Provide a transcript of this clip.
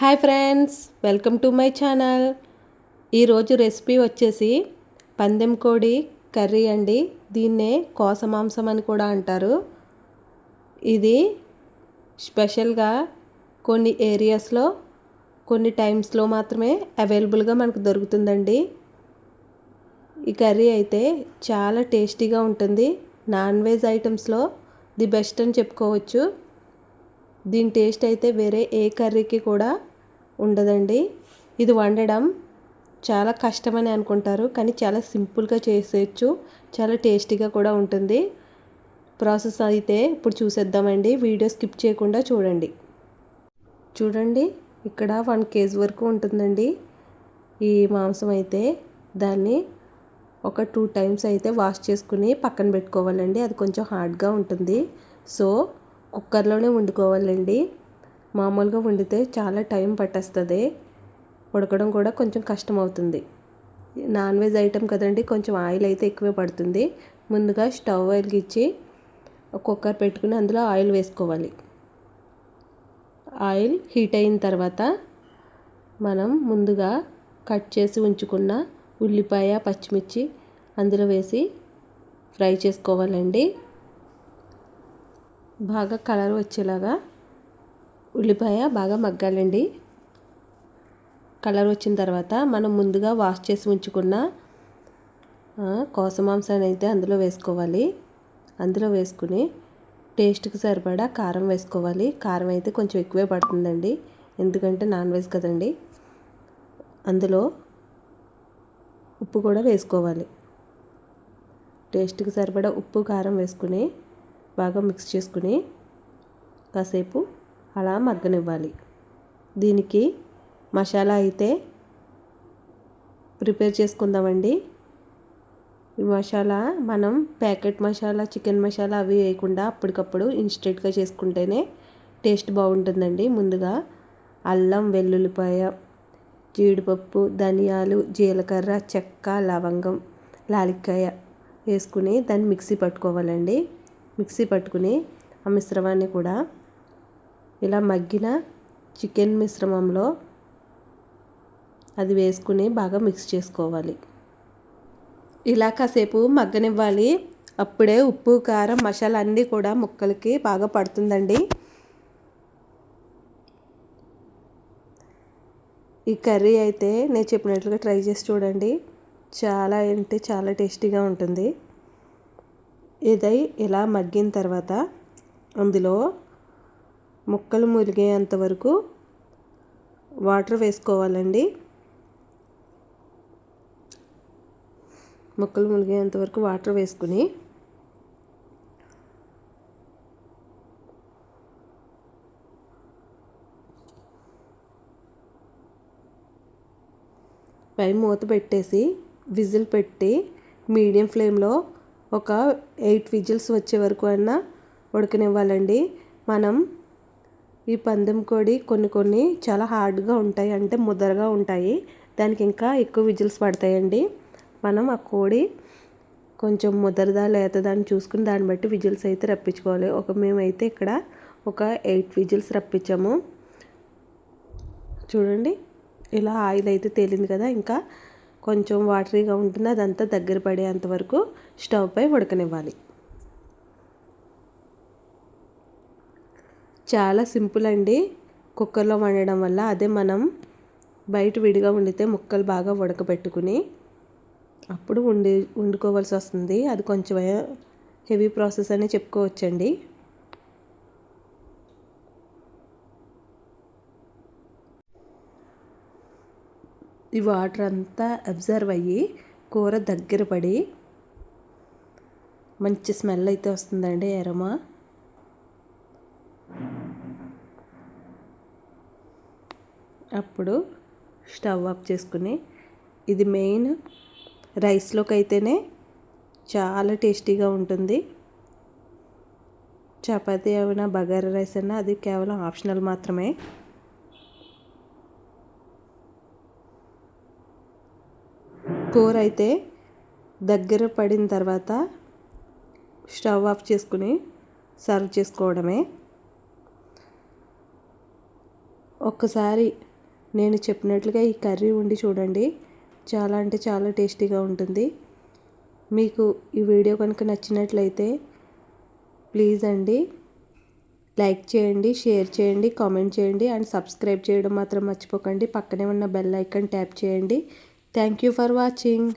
Hi friends welcome to my channel. ఈరోజు recipe వచ్చేసి పందెం కోడి కర్రీ అండి. దీన్నే కోస మాంసం అని కూడా అంటారు. ఇది స్పెషల్గా కొన్ని ఏరియాస్లో కొన్ని టైమ్స్లో మాత్రమే అవైలబుల్గా మనకు దొరుకుతుందండి. ఈ కర్రీ అయితే చాలా టేస్టీగా ఉంటుంది. నాన్ వెజ్ ఐటమ్స్లో ది బెస్ట్ అని చెప్పుకోవచ్చు. దీని టేస్ట్ అయితే వేరే ఏ కర్రీకి కూడా ఉండదండి. ఇది వండడం చాలా కష్టమని అనుకుంటారు కానీ చాలా సింపుల్గా చేసేయచ్చు. చాలా టేస్టీగా కూడా ఉంటుంది. ప్రాసెస్ అయితే ఇప్పుడు చూసేద్దామండి. వీడియో స్కిప్ చేయకుండా చూడండి. చూడండి ఇక్కడ వన్ కేజీ వరకు ఉంటుందండి ఈ మాంసం అయితే. దాన్ని ఒక టూ టైమ్స్ అయితే వాష్ చేసుకుని పక్కన పెట్టుకోవాలండి. అది కొంచెం హార్డ్గా ఉంటుంది. సో కుక్కర్లోనే వండుకోవాలండి. మామూలుగా వండితే చాలా టైం పట్టేస్తుంది. ఉడకడం కూడా కొంచెం కష్టం అవుతుంది నాన్ వెజ్ ఐటెం కదండి కొంచెం ఆయిల్ అయితే ఎక్కువే పడుతుంది. ముందుగా స్టవ్ వెలిగించి కుక్కర్ పెట్టుకుని అందులో ఆయిల్ వేసుకోవాలి. ఆయిల్ హీట్ అయిన తర్వాత మనం ముందుగా కట్ చేసి ఉంచుకున్న ఉల్లిపాయ పచ్చిమిర్చి అందులో వేసి ఫ్రై చేసుకోవాలండి. బాగా కలర్ వచ్చేలాగా ఉల్లిపాయ బాగా మగ్గాలండి. కలర్ వచ్చిన తర్వాత మనం ముందుగా వాష్ చేసి ఉంచుకున్న కోస మాంసాన్ని అయితే అందులో వేసుకోవాలి. అందులో వేసుకుని టేస్ట్కి సరిపడా కారం వేసుకోవాలి. కారం అయితే కొంచెం ఎక్కువే పడుతుందండి. ఎందుకంటే నాన్ వెజ్ కదండి. అందులో ఉప్పు కూడా వేసుకోవాలి. టేస్ట్కి సరిపడా ఉప్పు కారం వేసుకుని బాగా మిక్స్ చేసుకుని కాసేపు అలా మగ్గనివ్వాలి. దీనికి మసాలా అయితే ప్రిపేర్ చేసుకుందామండి. ఈ మసాలా మనం ప్యాకెట్ మసాలా చికెన్ మసాలా అవి వేయకుండా అప్పటికప్పుడు ఇన్స్టెంట్గా చేసుకుంటేనే టేస్ట్ బాగుంటుందండి. ముందుగా అల్లం వెల్లుల్లిపాయ జీడిపప్పు ధనియాలు జీలకర్ర చెక్క లవంగం లాలిక్కాయ వేసుకుని దాన్ని మిక్సీ పట్టుకోవాలండి. మిక్సీ పట్టుకుని ఆ మిశ్రమాన్ని కూడా ఇలా మగ్గిన చికెన్ మిశ్రమంలో అది వేసుకుని బాగా మిక్స్ చేసుకోవాలి. ఇలా కాసేపు మగ్గనివ్వాలి. అప్పుడే ఉప్పు కారం మసాలా అన్నీ కూడా ముక్కలకి బాగా పడుతుందండి. ఈ కర్రీ అయితే నేను చెప్పినట్లుగా ట్రై చేసి చూడండి. చాలా అంటే చాలా టేస్టీగా ఉంటుంది. ఇదై ఇలా మగ్గిన తర్వాత అందులో ముక్కలు మురిగేంత వరకు వాటర్ వేసుకోవాలండి. ముక్కలు మునిగేంత వరకు వాటర్ వేసుకుని పై మూత పెట్టేసి విజిల్ పెట్టి మీడియం ఫ్లేమ్లో ఒక ఎయిట్ విజిల్స్ వచ్చే వరకు అయినా ఉడకనివ్వాలండి. మనం ఈ పందెం కోడి కొన్ని కొన్ని చాలా హార్డ్గా ఉంటాయి అంటే ముద్దరగా ఉంటాయి. దానికి ఇంకా ఎక్కువ విజిల్స్ పడతాయండి. మనం ఆ కోడి కొంచెం ముదరదా లేతదా అని చూసుకుని దాన్ని బట్టి విజిల్స్ అయితే రప్పించుకోవాలి. ఒక మేమైతే ఇక్కడ ఒక ఎయిట్ విజిల్స్ రప్పించాము. చూడండి ఇలా ఆయిల్ అయితే తేలింది కదా ఇంకా కొంచెం వాటరీగా ఉంటుంది. అదంతా దగ్గర పడేంత వరకు స్టవ్ పై ఉడకనివ్వాలి. చాలా సింపుల్ అండి. కుక్కర్లో వండడం వల్ల అదే మనం బయట విడిగా వండితే ముక్కలు బాగా ఉడకబెట్టుకుని అప్పుడు వండి వండుకోవాల్సి వస్తుంది. అది కొంచెం హెవీ ప్రాసెస్ అని చెప్పుకోవచ్చండి. ఈ వాటర్ అంతా అబ్జర్వ్ అయ్యి కూర దగ్గర పడి మంచి స్మెల్ అయితే వస్తుందండి ఎరమా. అప్పుడు స్టవ్ ఆఫ్ చేసుకుని ఇది మెయిన్ రైస్లోకి అయితేనే చాలా టేస్టీగా ఉంటుంది. చపాతీ అయినా బగారా రైస్ అయినా అది కేవలం ఆప్షనల్ మాత్రమే. కూర అయితే దగ్గర పడిన తర్వాత స్టవ్ ఆఫ్ చేసుకుని సర్వ్ చేసుకోవడమే. ఒక్కసారి నేను చెప్పినట్లుగా ఈ కర్రీ ఉండి చూడండి. చాలా అంటే చాలా టేస్టీగా ఉంటుంది. మీకు ఈ వీడియో కనుక నచ్చినట్లయితే ప్లీజ్ అండి లైక్ చేయండి షేర్ చేయండి కామెంట్ చేయండి అండ్ సబ్స్క్రైబ్ చేయడం మాత్రం మర్చిపోకండి. పక్కనే ఉన్న బెల్ ఐకాన్ ట్యాప్ చేయండి. Thank you for watching.